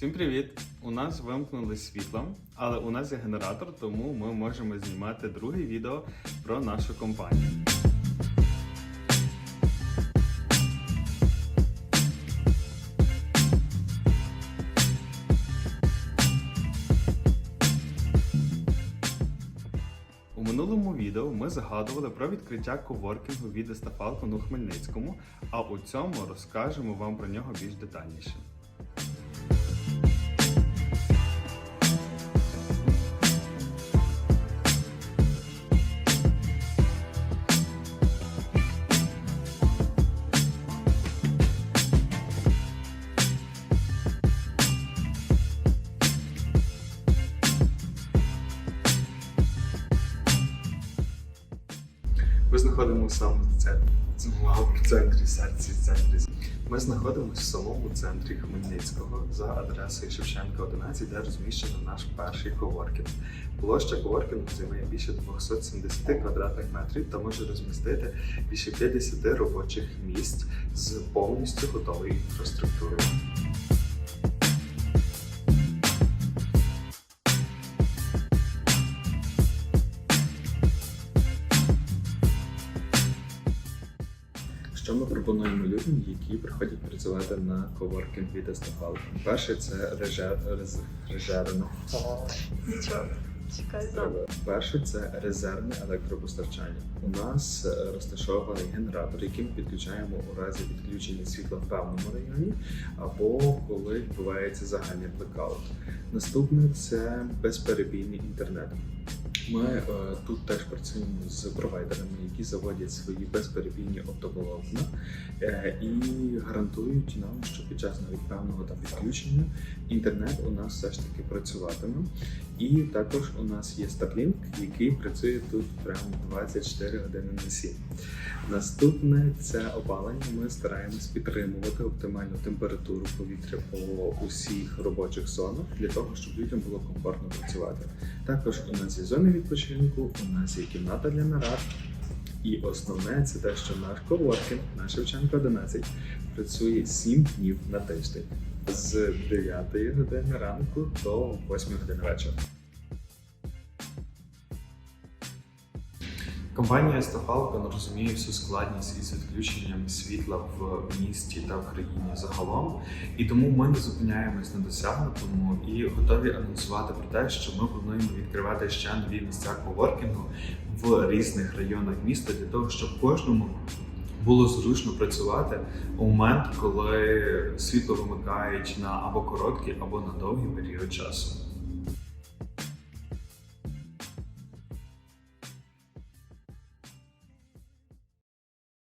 Всім привіт! У нас вимкнули світло, але у нас є генератор, тому ми можемо знімати друге відео про нашу компанію. У минулому відео ми згадували про відкриття коворкінгу від Естафалкон у Хмельницькому, а у цьому розкажемо вам про нього більш детальніше. Ми знаходимося в центрі. В центрі серці центрі. Ми знаходимося в самому центрі Хмельницького за адресою Шевченка 11, де розміщено наш перший коворкінг. Площа коворкінгу займає більше 270 квадратних метрів та може розмістити більше 50 робочих місць з повністю готовою інфраструктурою. Що ми пропонуємо людям, які приходять працювати на коворкінг від Естафал? Перше це. Нічого. Перше це резервне електропостачання. У нас е, розташований генератор, який ми підключаємо у разі відключення світла в певному районі, або коли відбувається загальний блекаут. Наступне це безперебійний інтернет. Ми е, тут теж працюємо з провайдерами, які заводять свої безперебійні оптоволокна е, і гарантують нам, що під час навіть певного там відключення інтернет у нас все ж таки працюватиме. І також у нас є Starlink, який працює тут прямо 24 години на 7. Наступне це опалення. Ми стараємось підтримувати оптимальну температуру повітря по усіх робочих зонах для того, щоб людям було комфортно працювати. Також у нас є зони відпочинку, у нас є кімната для нарад. І основне це те, що наш коворкінг на Шевченка 11 працює 7 днів на тиждень з 9 години ранку до 8 години вечора. Компанія Estafalcon розуміє всю складність із відключенням світла в місті та в країні загалом, і тому ми не зупиняємось на досягнутому і готові анонсувати про те, що ми плануємо відкривати ще нові місця коворкінгу в різних районах міста для того, щоб кожному було зручно працювати у момент, коли світло вимикають на або короткий, або на довгий період часу.